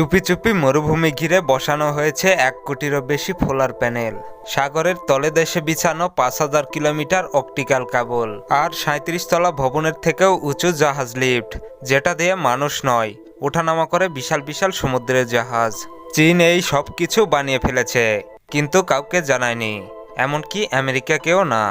চুপি চুপি মরুভূমি ঘিরে বসানো হয়েছে এক কোটিরও বেশি ফোলার প্যানেল। সাগরের তলে দেশে বিছানো পাঁচ হাজার কিলোমিটার অপটিক্যাল কেবল আর তলা ভবনের থেকেও উঁচু জাহাজ লিফট, যেটা দিয়ে মানুষ নয়, ওঠানামা করে বিশাল বিশাল সমুদ্রের জাহাজ। চীন এই সব কিছু বানিয়ে ফেলেছে, কিন্তু কাউকে জানায়নি, এমনকি আমেরিকাকেও না।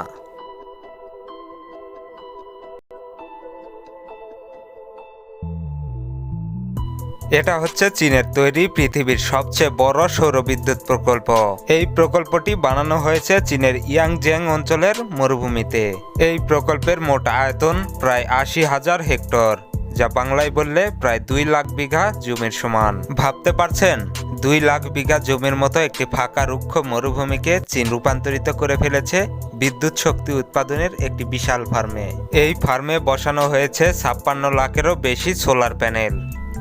এটা হচ্ছে চীনের তৈরি পৃথিবীর সবচেয়ে বড় সৌরবিদ্যুৎ প্রকল্প। এই প্রকল্পটি বানানো হয়েছে চীনের ইয়াংজেং অঞ্চলের মরুভূমিতে। এই প্রকল্পের মোট আয়তন প্রায় আশি হাজার হেক্টর, যা বাংলায় বললে প্রায় দুই লাখ বিঘা জমির সমান। ভাবতে পারছেন? দুই লাখ বিঘা জমির মতো একটি ফাঁকা রুক্ষ মরুভূমিকে চীন রূপান্তরিত করে ফেলেছে বিদ্যুৎ শক্তি উৎপাদনের একটি বিশাল ফার্মে। এই ফার্মে বসানো হয়েছে ছাপ্পান্ন লাখেরও বেশি সোলার প্যানেল।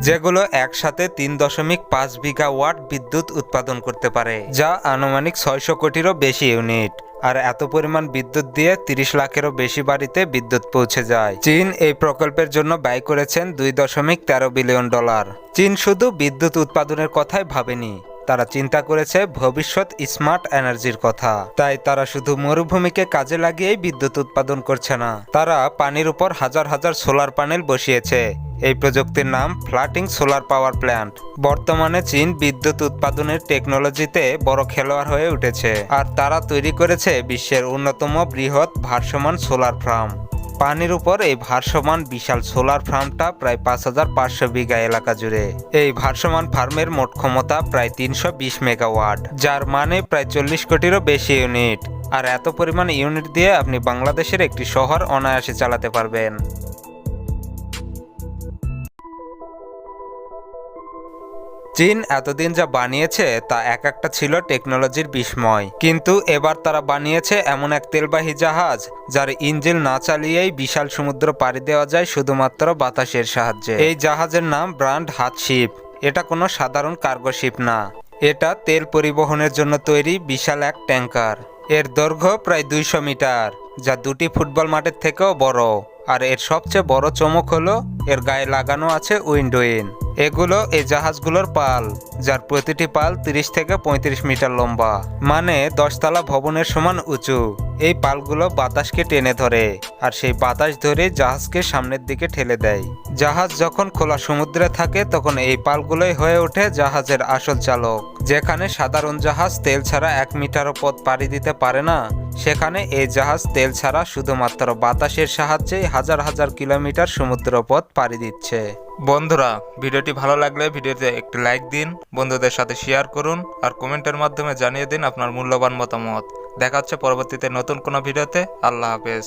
যেগুলো একসাথে তিন দশমিক পাঁচ বিঘা ওয়াট বিদ্যুৎ উৎপাদন করতে পারে, যা আনুমানিক ছয়শো কোটিরও বেশি ইউনিট। আর এত পরিমাণ বিদ্যুৎ দিয়ে তিরিশ লাখেরও বেশি বাড়িতে বিদ্যুৎ পৌঁছে যায়। চীন এই প্রকল্পের জন্য ব্যয় করেছেন দুই দশমিক তেরো বিলিয়ন ডলার। চীন শুধু বিদ্যুৎ উৎপাদনের কথাই ভাবেনি, তারা চিন্তা করেছে ভবিষ্যৎ স্মার্ট এনার্জির কথা। তাই তারা শুধু মরুভূমিকে কাজে লাগিয়েই বিদ্যুৎ উৎপাদন করছে না, তারা পানির উপর হাজার হাজার সোলার প্যানেল বসিয়েছে। এই প্রযুক্তির নাম ফ্লাটিং সোলার পাওয়ার প্ল্যান্ট। বর্তমানে চীন বিদ্যুৎ উৎপাদনের টেকনোলজিতে বড় খেলোয়াড় হয়ে উঠেছে, আর তারা তৈরি করেছে বিশ্বের অন্যতম বৃহৎ ভারসমান সোলার ফার্ম। পানির উপর এই ভারসমান বিশাল সোলার ফার্মটা প্রায় পাঁচ হাজার পাঁচশো বিঘা এলাকা জুড়ে। এই ভারসমান ফার্মের মোট ক্ষমতা প্রায় তিনশো বিশ মেগাওয়াট, যার মানে প্রায় চল্লিশ কোটিরও বেশি ইউনিট। আর এত পরিমাণ ইউনিট দিয়ে আপনি বাংলাদেশের একটি শহর অনায়াসে চালাতে পারবেন। চীন এতদিন যা বানিয়েছে তা এক একটা ছিল টেকনোলজির বিস্ময়। কিন্তু এবার তারা বানিয়েছে এমন এক তেলবাহী জাহাজ, যার ইঞ্জিন না চালিয়েই বিশাল সমুদ্র পাড়ি দেওয়া যায় শুধুমাত্র বাতাসের সাহায্যে। এই জাহাজের নাম ব্রান্ড হাত শিপ এটা কোনো সাধারণ কার্গো শিপ না। এটা তেল পরিবহনের জন্য তৈরি বিশাল এক ট্যাঙ্কার। এর দৈর্ঘ্য প্রায় দুইশো মিটার, যা দুটি ফুটবল মাঠের থেকেও বড়। আর এর সবচেয়ে বড় চমক হলো, এর গায়ে লাগানো আছে উইন্ডোইন এগুলো এই জাহাজগুলোর পাল, যার প্রতিটি পাল তিরিশ থেকে পঁয়ত্রিশ মিটার লম্বা। মানে দশতলা ভবনের সমান উঁচু। এই পালগুলো বাতাসকে টেনে ধরে আর সেই বাতাস ধরে জাহাজকে সামনের দিকে ঠেলে দেয়। জাহাজ যখন খোলা সমুদ্রে থাকে, তখন এই পালগুলোই হয়ে ওঠে জাহাজের আসল চালক। যেখানে সাধারণ জাহাজ তেল ছাড়া এক মিটারও পথ পাড়ি দিতে পারে না, সেখানে এই জাহাজ তেল ছাড়া শুধুমাত্র বাতাসের সাহায্যেই হাজার হাজার কিলোমিটার সমুদ্র পথ পাড়ি দিচ্ছে। বন্ধুরা, ভিডিওটি ভালো লাগলে ভিডিওতে একটি লাইক দিন, বন্ধুদের সাথে শেয়ার করুন আর কমেন্টের মাধ্যমে জানিয়ে দিন আপনার মূল্যবান মতামত। দেখা হচ্ছে পরবর্তীতে নতুন কোনো ভিডিওতে। আল্লাহ হাফেজ।